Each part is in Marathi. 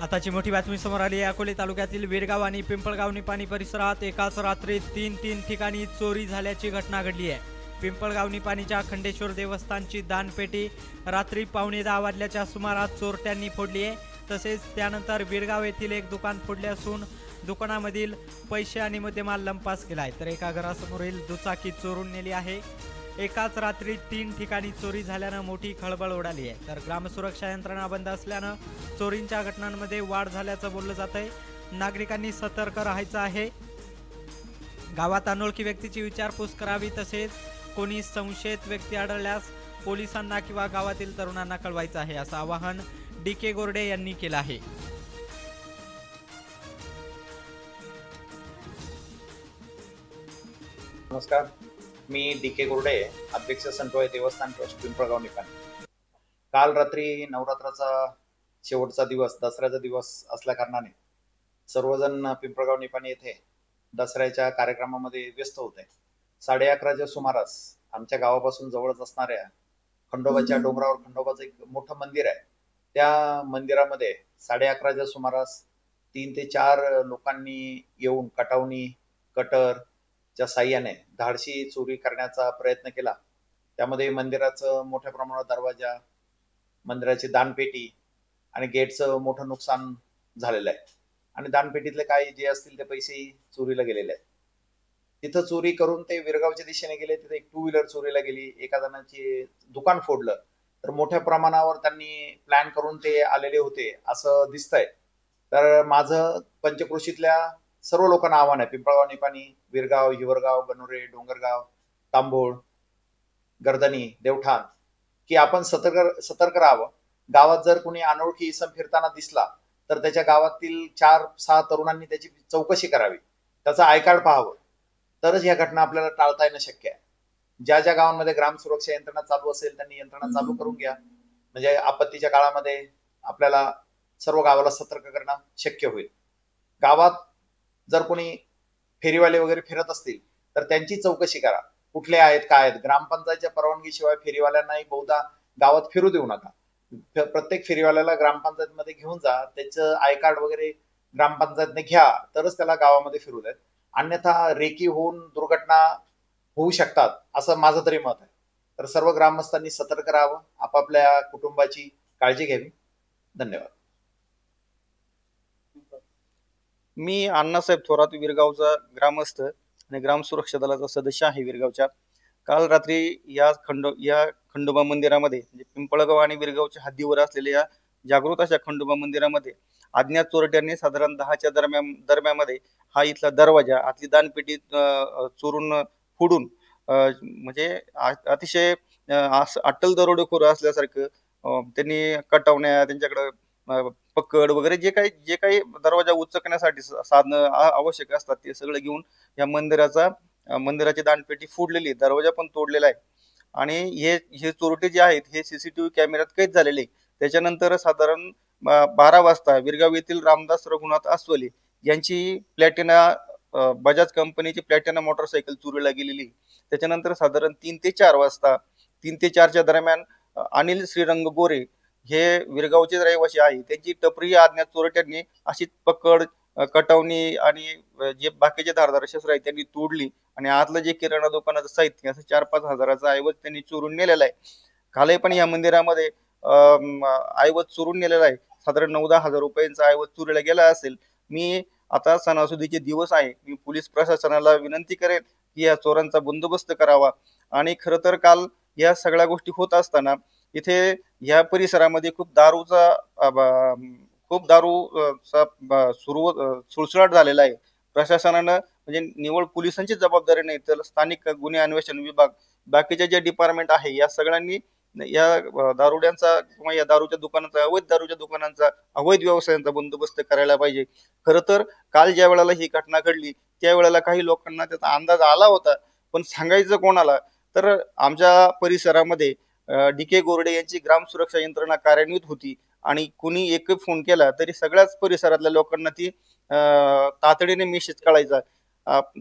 आताची मोठी बातमी समोर आली आहे. अकोले तालुक्यातील वेडगाव आणि पिंपळगाव निपाणी परिसरात एकाच रात्री तीन तीन ठिकाणी चोरी झाल्याची घटना घडली आहे. पिंपळगाव निपाणीच्या खंडेश्वर देवस्थानची दानपेटी रात्री पावणे दहा वाजल्याच्या सुमारास चोरट्यांनी फोडली आहे. तसेच त्यानंतर विरगाव येथील एक दुकान फोडले असून दुकानामधील पैसे आणि मुद्देमाल लंपास केला आहे. तर एका घरासमोरील दुचाकी चोरून नेली आहे. एकाच रात्री तीन ठिकाणी चोरी झाल्यानं मोठी खळबळ उडाली आहे. तर ग्रामसुरक्षा यंत्रणा बंद असल्यानं चोरींच्या घटनांमध्ये वाढ झाल्याचं बोललं जात आहे. नागरिकांनी सतर्क राहायचं आहे. गावात अनोळखी व्यक्तीची विचारपूस करावी तसेच कोणी संशयित व्यक्ती आढळल्यास पोलिसांना किंवा गावातील तरुणांना कळवायचं आहे असं आवाहन डी के गोरडे यांनी केलं आहे. नमस्कार. मी डी के गुर्डे अध्यक्ष संतोय देवस्थान ट्रस्ट पिंपळगाव निपाणी काल रात्री नवरात्राचा शेवटचा दिवस दसऱ्याचा दिवस असल्या कारणाने सर्वजण पिंपळगाव निपाणी येथे दसऱ्याच्या कार्यक्रमामध्ये व्यस्त होते. साडे अकराच्या सुमारास आमच्या गावापासून जवळच असणाऱ्या खंडोबाच्या डोंगरावर खंडोबाचं एक मोठं मंदिर आहे. त्या मंदिरामध्ये साडे अकराच्या सुमारास तीन ते चार लोकांनी येऊन कटावणी कटर च्या साह्याने धाडशी चोरी करण्याचा प्रयत्न केला त्यामध्ये मंदिराचं मोठ्या प्रमाणात दरवाजा मंदिराची दानपेटी आणि गेटचं मोठं नुकसान झालेलं आहे. आणि दानपेटीतले काही जे असतील ते पैसेही चोरीला गेलेले आहेत. तिथं चोरी करून ते विरगावच्या दिशेने गेले तिथे एक टू व्हीलर चोरीला गेली एका जणांची दुकान फोडलं. तर मोठ्या प्रमाणावर त्यांनी प्लॅन करून ते आलेले होते असं दिसतंय. तर माझं पंचक्रोशीतल्या सर्व लोकांना आव्हान आहे. पिंपळगाव निपाणी विरगाव हिवरगाव गणोरे डोंगरगाव तांबोळ गर्दनी देवठाण की आपण सतर्क सतर्क राहावं. गावात जर कोणी अनोळखी इसम फिरताना दिसला तर त्याच्या गावातील चार सहा तरुणांनी त्याची चौकशी करावी. त्याचं आय कार्ड पाहावं. तरच ह्या घटना आपल्याला टाळता येणं शक्य आहे. ज्या ज्या गावांमध्ये ग्राम सुरक्षा यंत्रणा चालू असेल त्यांनी यंत्रणा चालू करून घ्या. म्हणजे आपत्तीच्या काळामध्ये आपल्याला सर्व गावाला सतर्क करणं शक्य होईल. गावात जर कोणी फेरीवाले वगैरे फिरत असतील तर त्यांची चौकशी करा. कुठले आहेत काय आहेत? ग्रामपंचायतच्या परवानगीशिवाय फेरीवाल्यांनाही बहुधा गावात फिरू देऊ नका. प्रत्येक फेरीवाल्याला ग्रामपंचायतमध्ये घेऊन जा त्याचं आय कार्ड वगैरे ग्रामपंचायतने घ्या तरच त्याला गावामध्ये फिरू देत. अन्यथा रेकी होऊन दुर्घटना होऊ शकतात असं माझं तरी मत आहे. तर सर्व ग्रामस्थांनी सतर्क राहावं आपापल्या कुटुंबाची काळजी घ्यावी. धन्यवाद. मी अण्णासाहेब थोरात विरगावचा ग्रामस्थ आणि ग्राम सुरक्षा दलाचा सदस्य आहे विरगावच्या. काल रात्री या खंड या खंडोबा मंदिरामध्ये म्हणजे पिंपळगाव आणि विरगावच्या हद्दीवर असलेल्या या जागृत अशा खंडोबा मंदिरामध्ये अज्ञात चोरट्यांनी साधारण दहाच्या दरम्यान दरम्यामध्ये हा इथला दरवाजा आतली दानपेटी चोरून फोडून म्हणजे अतिशय अस अट्टल दरोडेखोर असल्यासारखं त्यांनी कटवण्या त्यांच्याकडं पकड वगैरे जे काही जे काही दरवाजा उचकण्यासाठी साधनं आवश्यक असतात ते सगळं घेऊन या मंदिराचा मंदिराची दानपेटी फोडलेली आहे. दरवाजा पण तोडलेला आहे. आणि हे हे चोरटे जे आहेत हे सीसीटीव्ही कॅमेऱ्यात कैद झालेले त्याच्यानंतर साधारण बारा वाजता विरगाव येथील रामदास रघुनाथ अस्वले यांची प्लॅटिना बजाज कंपनीची प्लॅटिना मोटरसायकल चोरीला गेलेली त्याच्यानंतर साधारण तीन ते चार वाजता तीन ते चारच्या दरम्यान अनिल श्रीरंग गोरे हे विरगावचे रहिवासी आहे. त्यांची टपरी आज्ञा चोरट्यांनी अशी पकड अ, कटवणी आणि जे बाकीचे धारदार शस्त्र आहेत त्यांनी तोडली आणि आतलं जे किराणा दुकानाचं साहित्य असं चार पाच हजाराचा ऐवज त्यांनी चोरून नेलेला आहे. कालही पण या मंदिरामध्ये अम, ऐवज चोरून नेलेला आहे. साधारण नऊ दहा हजार रुपयांचा ऐवज चोरीला गेला असेल. मी आता सणासुदीचे दिवस आहे. मी पोलीस प्रशासनाला विनंती करेन की या चोरांचा बंदोबस्त करावा. आणि खरं तर काल या सगळ्या गोष्टी होत असताना इथे या परिसरामध्ये खूप दारूचा खूप दारू चा सुरू सुळसुळाट झालेला आहे. प्रशासनानं म्हणजे निवड पोलिसांची जबाबदारी नाही तर स्थानिक गुन्हे अन्वेषण विभाग बाकीचे जे डिपार्टमेंट आहे या सगळ्यांनी या दारुड्यांचा किंवा या दारूच्या दुकानांचा अवैध दारूच्या दुकानांचा अवैध व्यवसायांचा बंदोबस्त करायला पाहिजे. खरं तर काल ज्या वेळेला ही घटना घडली त्यावेळेला काही लोकांना त्याचा अंदाज आला होता पण सांगायचं कोणाला? तर आमच्या परिसरामध्ये डी के गोरडे यांची ग्राम सुरक्षा यंत्रणा कार्यान्वित होती आणि कुणी एक फोन केला तरी सगळ्याच परिसरातल्या लोकांना ती अं, तातडीने मेसेज कळायचा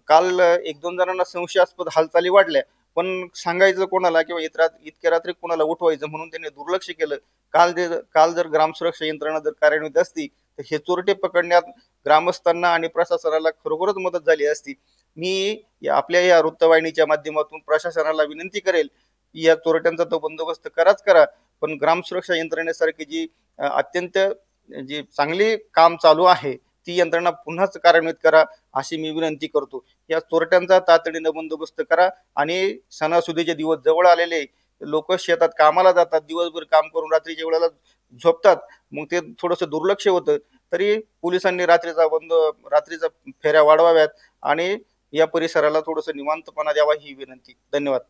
काल एक दोन जणांना संशयास्पद हालचाली वाढल्या पण सांगायचं कोणाला किंवा इतरा इतक्या रात्री कोणाला उठवायचं म्हणून त्यांनी दुर्लक्ष केलं. काल जे काल जर ग्राम सुरक्षा यंत्रणा जर कार्यान्वित असती तर हे चोरटे पकडण्यात ग्रामस्थांना आणि प्रशासनाला खरोखरच मदत झाली असती. मी आपल्या या वृत्तवाहिनीच्या माध्यमातून प्रशासनाला विनंती करेल या चोरट्यांचा तो बंदोबस्त कराच करा पण ग्राम सुरक्षा यंत्रणेसारखी जी अत्यंत जी चांगली काम चालू आहे ती यंत्रणा पुन्हाच कार्यान्वित करा अशी मी विनंती करतो. या चोरट्यांचा तातडीनं बंदोबस्त करा आणि सणासुदीचे दिवस जवळ आलेले लोक शेतात कामाला जातात दिवसभर काम करून रात्रीच्या वेळेला झोपतात मग ते थोडंसं दुर्लक्ष होतं तरी पोलिसांनी रात्रीचा बंद रात्रीचा फेऱ्या वाढवाव्यात आणि या परिसराला थोडंसं निवांतपणा द्यावा ही विनंती. धन्यवाद.